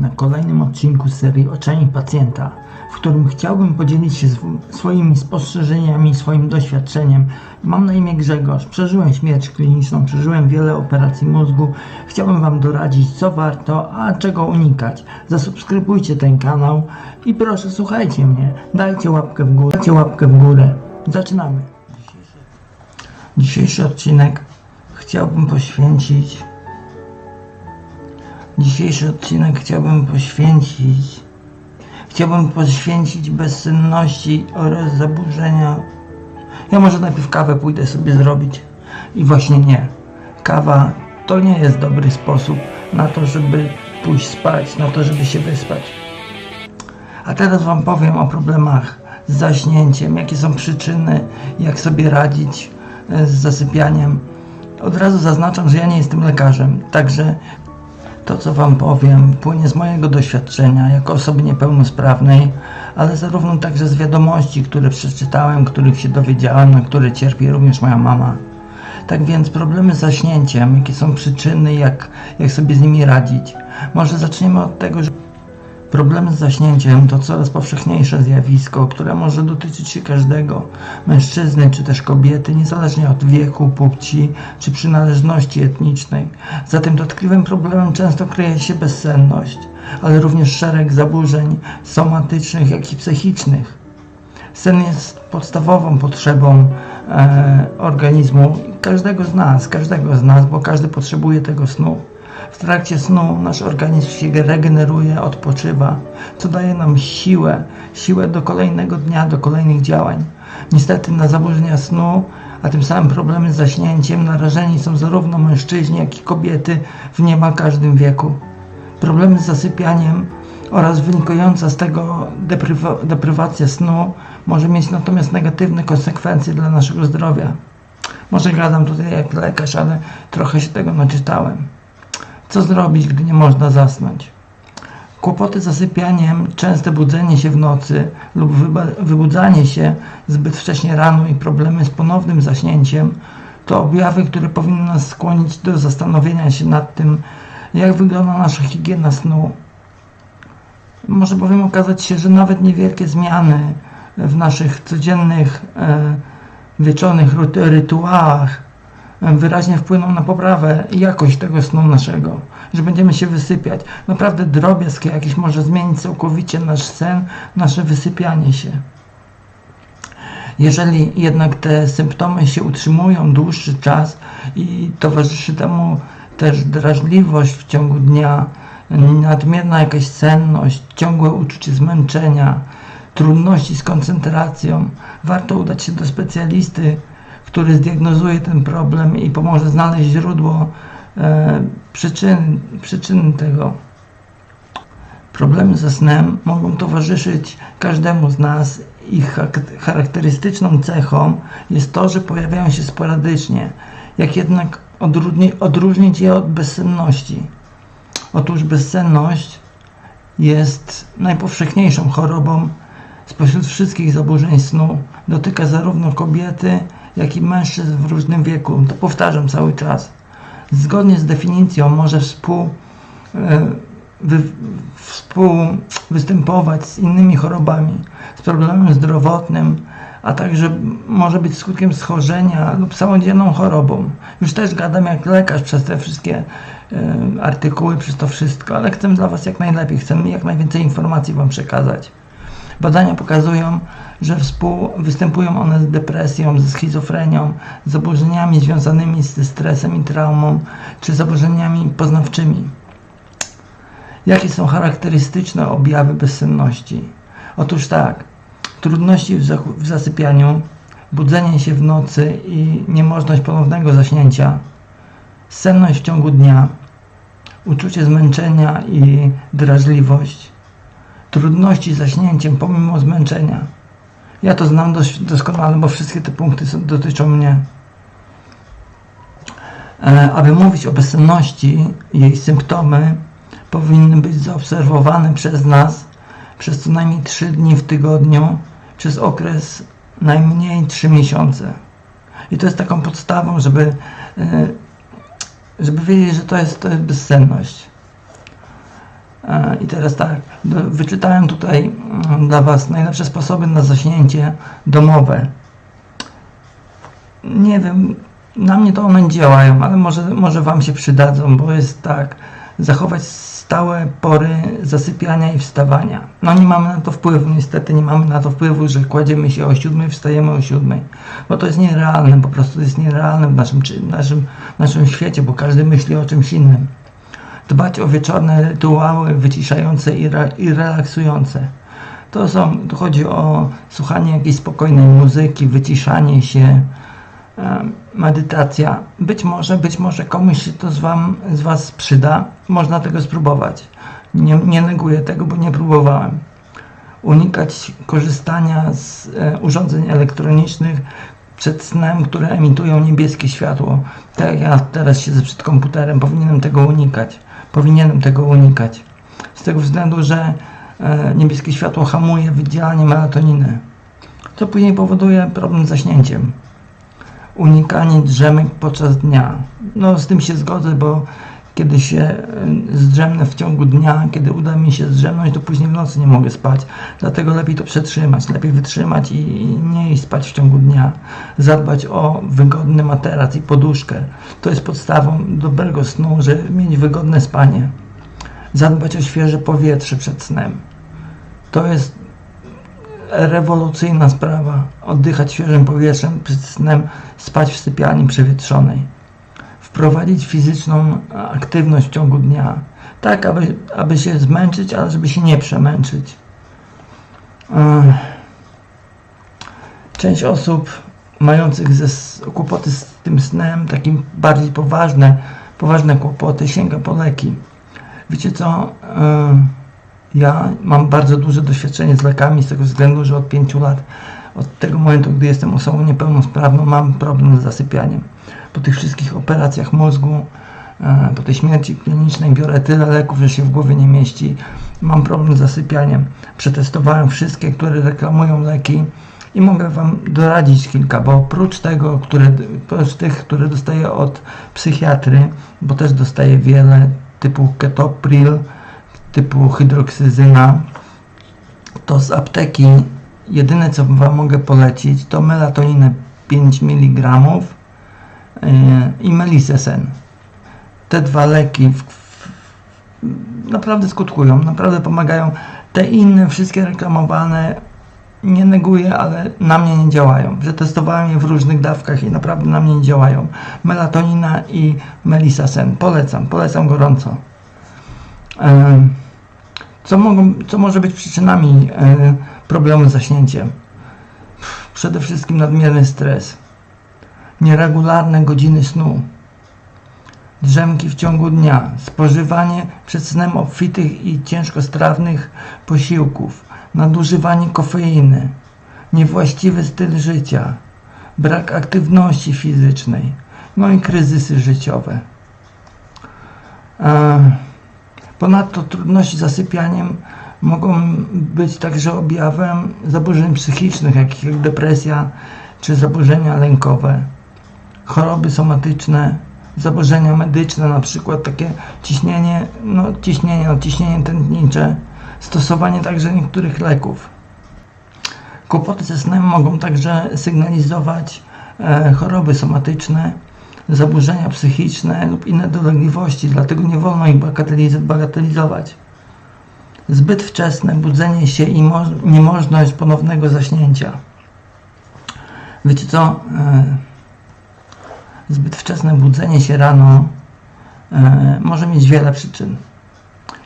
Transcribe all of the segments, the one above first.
Na kolejnym odcinku serii Oczami Pacjenta, w którym chciałbym podzielić się sw- swoimi spostrzeżeniami, swoim doświadczeniem. Mam na imię Grzegorz, przeżyłem śmierć kliniczną, przeżyłem wiele operacji mózgu. Chciałbym Wam doradzić, co warto, a czego unikać. Zasubskrybujcie ten kanał i proszę, słuchajcie mnie. Dajcie łapkę w górę. Dajcie łapkę w górę. Zaczynamy. Dzisiejszy odcinek chciałbym poświęcić Dzisiejszy odcinek chciałbym poświęcić. Chciałbym poświęcić bezsenności oraz zaburzenia. Ja może najpierw kawę pójdę sobie zrobić. I właśnie nie. Kawa to nie jest dobry sposób na to, żeby pójść spać, na to, żeby się wyspać. A teraz Wam powiem o problemach z zaśnięciem, jakie są przyczyny, jak sobie radzić e, z zasypianiem. Od razu zaznaczam, że ja nie jestem lekarzem, także to, co Wam powiem, płynie z mojego doświadczenia jako osoby niepełnosprawnej, ale zarówno także z wiadomości, które przeczytałem, których się dowiedziałem, na które cierpi również moja mama. Tak więc problemy z zaśnięciem, jakie są przyczyny, jak, jak sobie z nimi radzić. Może zaczniemy od tego, że Problemy z zaśnięciem to coraz powszechniejsze zjawisko, które może dotyczyć się każdego mężczyzny czy też kobiety, niezależnie od wieku, płci czy przynależności etnicznej. Za tym dotkliwym problemem często kryje się bezsenność, ale również szereg zaburzeń somatycznych, jak i psychicznych. Sen jest podstawową potrzebą e, organizmu każdego z nas, każdego z nas, bo każdy potrzebuje tego snu. W trakcie snu nasz organizm się regeneruje, odpoczywa, co daje nam siłę, siłę do kolejnego dnia, do kolejnych działań. Niestety na zaburzenia snu, a tym samym problemy z zaśnięciem narażeni są zarówno mężczyźni, jak i kobiety w niemal każdym wieku. Problemy z zasypianiem oraz wynikająca z tego deprywa- deprywacja snu może mieć natomiast negatywne konsekwencje dla naszego zdrowia. Może gadam tutaj jak lekarz, ale trochę się tego naczytałem. Co zrobić, gdy nie można zasnąć? Kłopoty z zasypianiem, częste budzenie się w nocy lub wybudzanie się zbyt wcześnie rano i problemy z ponownym zaśnięciem to objawy, które powinny nas skłonić do zastanowienia się nad tym, jak wygląda nasza higiena snu. Może bowiem okazać się, że nawet niewielkie zmiany w naszych codziennych, e, wieczornych rytu- rytuałach wyraźnie wpłyną na poprawę jakość tego snu naszego, że będziemy się wysypiać. Naprawdę drobiazg jakiś może zmienić całkowicie nasz sen, nasze wysypianie się. Jeżeli jednak te symptomy się utrzymują dłuższy czas i towarzyszy temu też drażliwość w ciągu dnia, nadmierna jakaś senność, ciągłe uczucie zmęczenia, trudności z koncentracją, warto udać się do specjalisty, który zdiagnozuje ten problem i pomoże znaleźć źródło e, przyczyn, przyczyn tego. Problemy ze snem mogą towarzyszyć każdemu z nas. Ich charakterystyczną cechą jest to, że pojawiają się sporadycznie. Jak jednak odróżni- odróżnić je od bezsenności? Otóż bezsenność jest najpowszechniejszą chorobą spośród wszystkich zaburzeń snu. Dotyka zarówno kobiety, jak i mężczyzn w różnym wieku. To powtarzam cały czas. Zgodnie z definicją może współ, e, wy, współwystępować z innymi chorobami, z problemem zdrowotnym, a także może być skutkiem schorzenia lub samodzielną chorobą. Już też gadam jak lekarz przez te wszystkie e, artykuły, przez to wszystko, ale chcę dla Was jak najlepiej, chcę jak najwięcej informacji Wam przekazać. Badania pokazują, że współwystępują one z depresją, ze schizofrenią, z zaburzeniami związanymi ze stresem i traumą, czy zaburzeniami poznawczymi. Jakie są charakterystyczne objawy bezsenności? Otóż tak, trudności w, w zasypianiu, budzenie się w nocy i niemożność ponownego zaśnięcia, senność w ciągu dnia, uczucie zmęczenia i drażliwość, trudności z zaśnięciem pomimo zmęczenia. Ja to znam dość doskonale, bo wszystkie te punkty są, dotyczą mnie. E, aby mówić o bezsenności, jej symptomy powinny być zaobserwowane przez nas przez co najmniej 3 dni w tygodniu przez okres najmniej 3 miesiące. I to jest taką podstawą, żeby, e, żeby wiedzieć, że to jest, to jest bezsenność. E, I teraz tak, wyczytałem tutaj mm, dla Was najlepsze sposoby na zaśnięcie domowe. Nie wiem, na mnie to one działają, ale może, może Wam się przydadzą, bo jest tak, zachować stałe pory zasypiania i wstawania. No nie mamy na to wpływu, niestety nie mamy na to wpływu, że kładziemy się o siódmej, wstajemy o siódmej, bo to jest nierealne, po prostu jest nierealne w naszym, naszym, naszym świecie, bo każdy myśli o czymś innym. Dbać o wieczorne rytuały wyciszające i, re, i relaksujące. To są, chodzi o słuchanie jakiejś spokojnej muzyki, wyciszanie się, medytacja. Być może, być może komuś się to z, wam, z Was przyda. Można tego spróbować. Nie, nie neguję tego, bo nie próbowałem. Unikać korzystania z e, urządzeń elektronicznych przed snem, które emitują niebieskie światło. Tak jak ja teraz siedzę przed komputerem, powinienem tego unikać. Powinienem tego unikać. Z tego względu, że e, niebieskie światło hamuje wydzielanie melatoniny, co później powoduje problem z zaśnięciem unikanie drzemek podczas dnia. No z tym się zgodzę, bo kiedy się y, zdrzemnę w ciągu dnia, kiedy uda mi się zdrzemnąć, to później w nocy nie mogę spać. Dlatego lepiej to przetrzymać, lepiej wytrzymać i nie iść spać w ciągu dnia. Zadbać o wygodny materac i poduszkę. To jest podstawą dobrego snu, żeby mieć wygodne spanie. Zadbać o świeże powietrze przed snem. To jest rewolucyjna sprawa. Oddychać świeżym powietrzem przed snem, spać w sypialni przewietrzonej. Wprowadzić fizyczną aktywność w ciągu dnia. Tak, aby, aby się zmęczyć, ale żeby się nie przemęczyć. Ech. Część osób mających ze, kłopoty z tym snem, takim bardziej poważne, poważne kłopoty, sięga po leki. Wiecie co? Ech. Ja mam bardzo duże doświadczenie z lekami z tego względu, że od 5 lat, od tego momentu, gdy jestem osobą niepełnosprawną, mam problem z zasypianiem. Po tych wszystkich operacjach mózgu, e, po tej śmierci klinicznej biorę tyle leków, że się w głowie nie mieści. Mam problem z zasypianiem. Przetestowałem wszystkie, które reklamują leki i mogę Wam doradzić kilka, bo oprócz tego, które, oprócz tych, które dostaję od psychiatry, bo też dostaję wiele typu ketopril, typu hydroksyzyna, to z apteki jedyne co Wam mogę polecić to melatoninę 5 mg i melisesen. Te dwa leki w, w, naprawdę skutkują, naprawdę pomagają. Te inne, wszystkie reklamowane, nie neguję, ale na mnie nie działają. Przetestowałem je w różnych dawkach i naprawdę na mnie nie działają. Melatonina i melisesen. Polecam, polecam gorąco. Em, co, mogą, co może być przyczynami e, problemu z zaśnięciem? Przede wszystkim nadmierny stres, nieregularne godziny snu, drzemki w ciągu dnia, spożywanie przed snem obfitych i ciężkostrawnych posiłków, nadużywanie kofeiny, niewłaściwy styl życia, brak aktywności fizycznej, no i kryzysy życiowe. E, Ponadto trudności z zasypianiem mogą być także objawem zaburzeń psychicznych, jakich jak depresja czy zaburzenia lękowe, choroby somatyczne, zaburzenia medyczne, na przykład takie ciśnienie, no ciśnienie, no, ciśnienie tętnicze, stosowanie także niektórych leków. Kłopoty ze snem mogą także sygnalizować e, choroby somatyczne, zaburzenia psychiczne lub inne dolegliwości, dlatego nie wolno ich bagateliz- bagatelizować. Zbyt wczesne budzenie się i mo- niemożność ponownego zaśnięcia. Wiecie co? E, Zbyt wczesne budzenie się rano e, może mieć wiele przyczyn.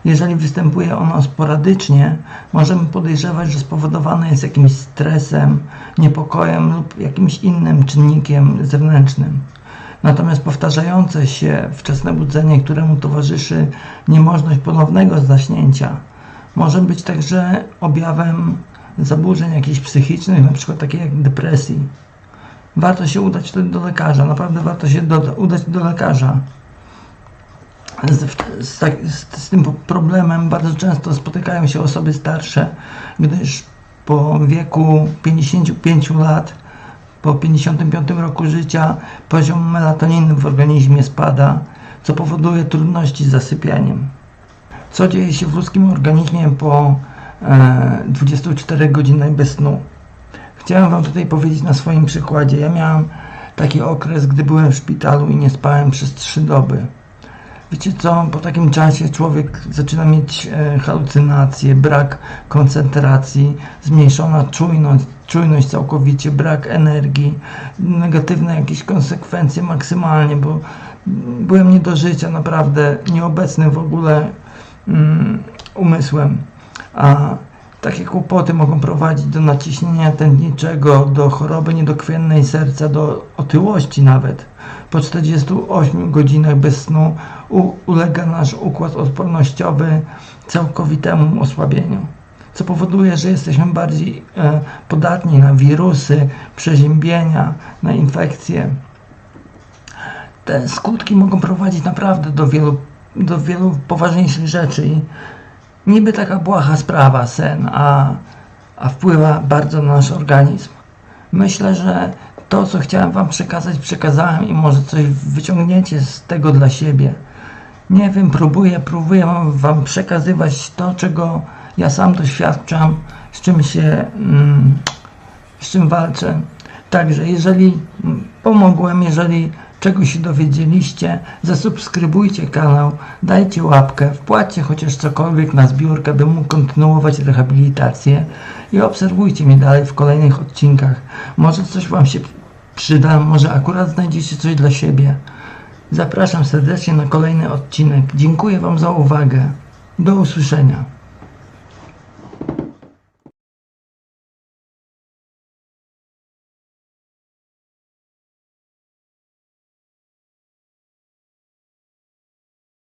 Jeżeli występuje ono sporadycznie, możemy podejrzewać, że spowodowane jest jakimś stresem, niepokojem lub jakimś innym czynnikiem zewnętrznym. Natomiast powtarzające się wczesne budzenie, któremu towarzyszy niemożność ponownego zaśnięcia, może być także objawem zaburzeń jakichś psychicznych, przykład takich jak depresji. Warto się udać wtedy do lekarza, naprawdę warto się do, udać do lekarza. Z, z, tak, z, z tym problemem bardzo często spotykają się osoby starsze, gdyż po wieku 55 lat, po 55 roku życia poziom melatoniny w organizmie spada, co powoduje trudności z zasypianiem. Co dzieje się w ludzkim organizmie po e, 24 godzinach bez snu? Chciałem Wam tutaj powiedzieć na swoim przykładzie. Ja miałem taki okres, gdy byłem w szpitalu i nie spałem przez 3 doby. Wiecie co, po takim czasie człowiek zaczyna mieć e, halucynacje, brak koncentracji, zmniejszona czujność, czujność całkowicie, brak energii, negatywne jakieś konsekwencje maksymalnie, bo mm, byłem nie do życia, naprawdę nieobecny w ogóle mm, umysłem. A takie kłopoty mogą prowadzić do naciśnienia tętniczego, do choroby niedokrwiennej serca, do otyłości nawet. Po 48 godzinach bez snu ulega nasz układ odpornościowy całkowitemu osłabieniu, co powoduje, że jesteśmy bardziej e, podatni na wirusy, przeziębienia, na infekcje. Te skutki mogą prowadzić naprawdę do wielu, do wielu poważniejszych rzeczy i niby taka błaha sprawa, sen, a, a wpływa bardzo na nasz organizm. Myślę, że to, co chciałem Wam przekazać, przekazałem i może coś wyciągniecie z tego dla siebie. Nie wiem, próbuję, próbuję Wam przekazywać to, czego ja sam doświadczam, z czym się, mm, z czym walczę. Także jeżeli pomogłem, jeżeli czegoś się dowiedzieliście, zasubskrybujcie kanał, dajcie łapkę, wpłaćcie chociaż cokolwiek na zbiórkę, bym mógł kontynuować rehabilitację i obserwujcie mnie dalej w kolejnych odcinkach. Może coś Wam się przyda, może akurat znajdziecie coś dla siebie. Zapraszam serdecznie na kolejny odcinek. Dziękuję Wam za uwagę. Do usłyszenia.